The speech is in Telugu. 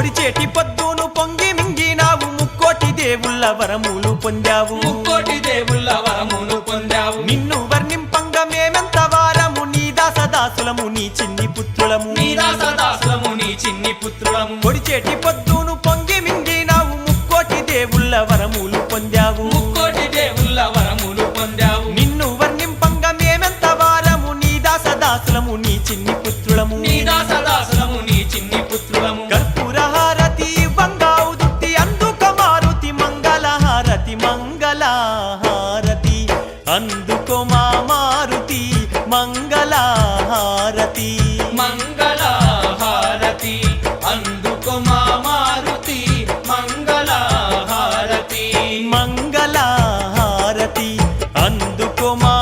పొడి చేటి పొద్దును పొంగి మింగినావు ముక్కోటి దేవుళ్ళ వరములు పొందావు. ముక్కోటి దేవుళ్ళ వరములు పొందావు. నిన్ను వర్ణింపంగా మేమెంత వారము నీ దాసదాసులము నీ చిన్ని పుత్రులము. నీ దాసదాసులము నీ చిన్ని పుత్రులము. పొడి చేటి పొద్దును పొంగి మింగినావు ముక్కోటి దేవుళ్ళ వరములు పొందావు. ముక్కోటి దేవుళ్ళ వరములు పొందావు. నిన్ను వర్ణింపంగా మేమెంత వారము నీ దాసదాసులము నీ చిన్ని పుత్రులము. నీ దాసదాసులము నీ చిన్ని మంగళహారతి. అందుకో మా మారుతి మంగళహారతి. మంగళహారతి. అందుకో మా మారుతి మంగళహారతి. మంగళహారతి. అందుకో మా